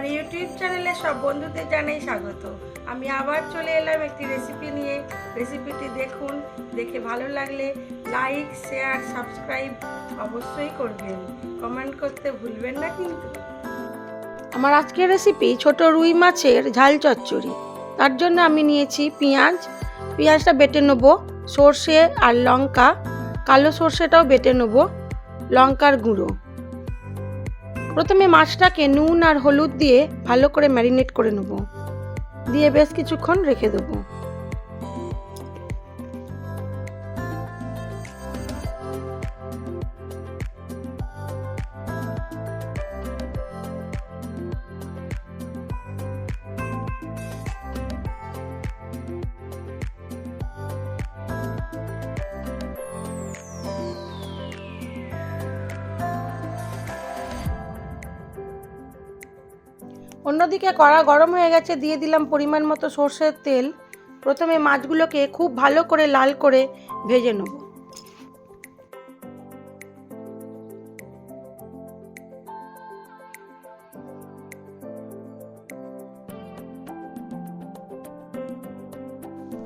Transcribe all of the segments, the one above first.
আমার ইউটিউব চ্যানেলে সব বন্ধুদের জানাই স্বাগত। আমি আবার চলে এলাম একটি রেসিপি নিয়ে। রেসিপিটি দেখুন, দেখে ভালো লাগলে লাইক শেয়ার সাবস্ক্রাইব অবশ্যই করবেন। কমেন্ট করতে ভুলবেন না কিন্তু। আমার আজকের রেসিপি ছোট রুই মাছের ঝাল চচ্চড়ি। তার জন্য আমি নিয়েছি পেঁয়াজ। পেঁয়াজটা বেটে নেব, সর্ষে আর লঙ্কা। কালো সর্ষেটাও বেটে নেব, লঙ্কার গুঁড়ো। প্রথমে মাছটাকে নুন আর হলুদ দিয়ে ভালো করে ম্যারিনেট করে নেব। দিয়ে বেশ কিছুক্ষণ রেখে দেবো। অন্যদিকে কড়া গরম হয়ে গেছে, দিয়ে দিলাম পরিমাণ মতো সর্ষের তেল। প্রথমে মাছগুলোকে খুব ভালো করে লাল করে ভেজে নেব।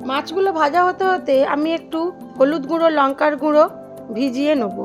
মাছগুলো ভাজা হতে হতে আমি একটু হলুদ গুঁড়ো, লঙ্কার গুঁড়ো ভিজিয়ে নেব।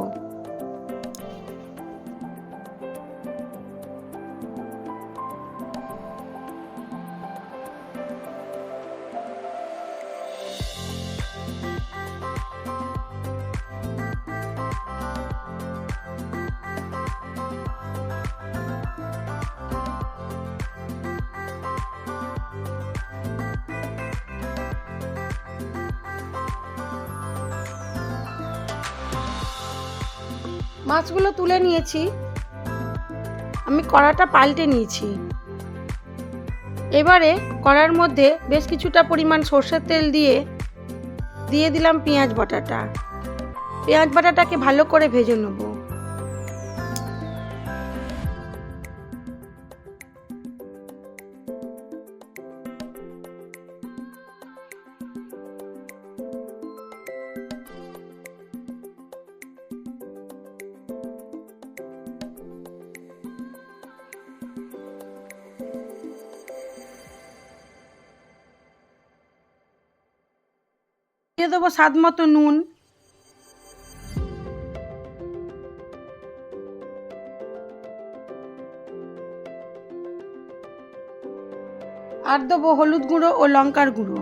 মাছগুলো তুলে নিয়েছি। আমি কড়াটা পাল্টে নিয়েছি। এবারে কড়ার মধ্যে বেশ কিছুটা পরিমাণ সর্ষের তেল দিয়ে দিয়ে দিলাম পেঁয়াজ বাটাটা। পেঁয়াজ বাটাটাকে ভালো করে ভেজে নেব। দিয়ে দেবো স্বাদ মতো নুন। আর দেবো হলুদ গুঁড়ো ও লঙ্কার গুঁড়ো,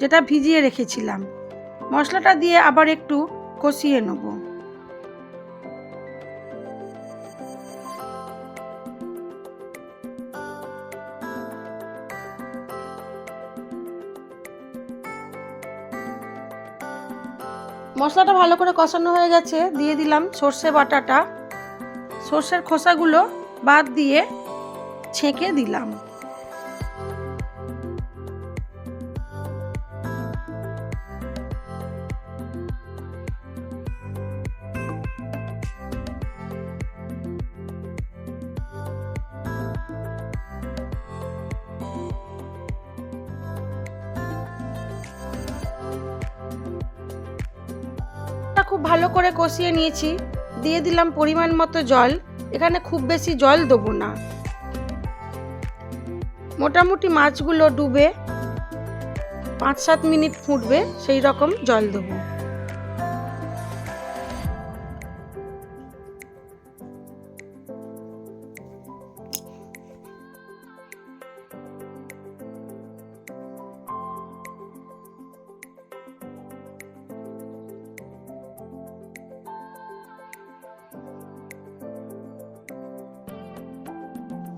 যেটা ভিজিয়ে রেখেছিলাম। মশলাটা দিয়ে আবার একটু কষিয়ে নেব। মশলাটা ভালো করে কষানো হয়ে গেছে, দিয়ে দিলাম সর্ষে বাটাটা। সর্ষের খোসাগুলো বাদ দিয়ে ছেঁকে দিলাম। খুব ভালো করে কষিয়ে নিয়েছি। দিয়ে দিলাম পরিমাণ মতো জল। এখানে খুব বেশি জল দেবো না। মোটামুটি মাছগুলো ডুবে পাঁচ সাত মিনিট ফুটবে, সেই রকম জল দেবো।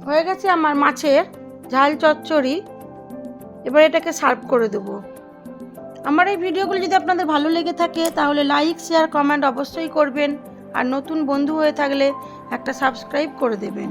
হয়ে গেছে আমার মাছের ঝাল চচ্চড়ি। এবার এটাকে সার্ভ করে দেব। আমার এই ভিডিওগুলো যদি আপনাদের ভালো লেগে থাকে, তাহলে লাইক শেয়ার কমেন্ট অবশ্যই করবেন। আর নতুন বন্ধু হয়ে থাকলে একটা সাবস্ক্রাইব করে দেবেন।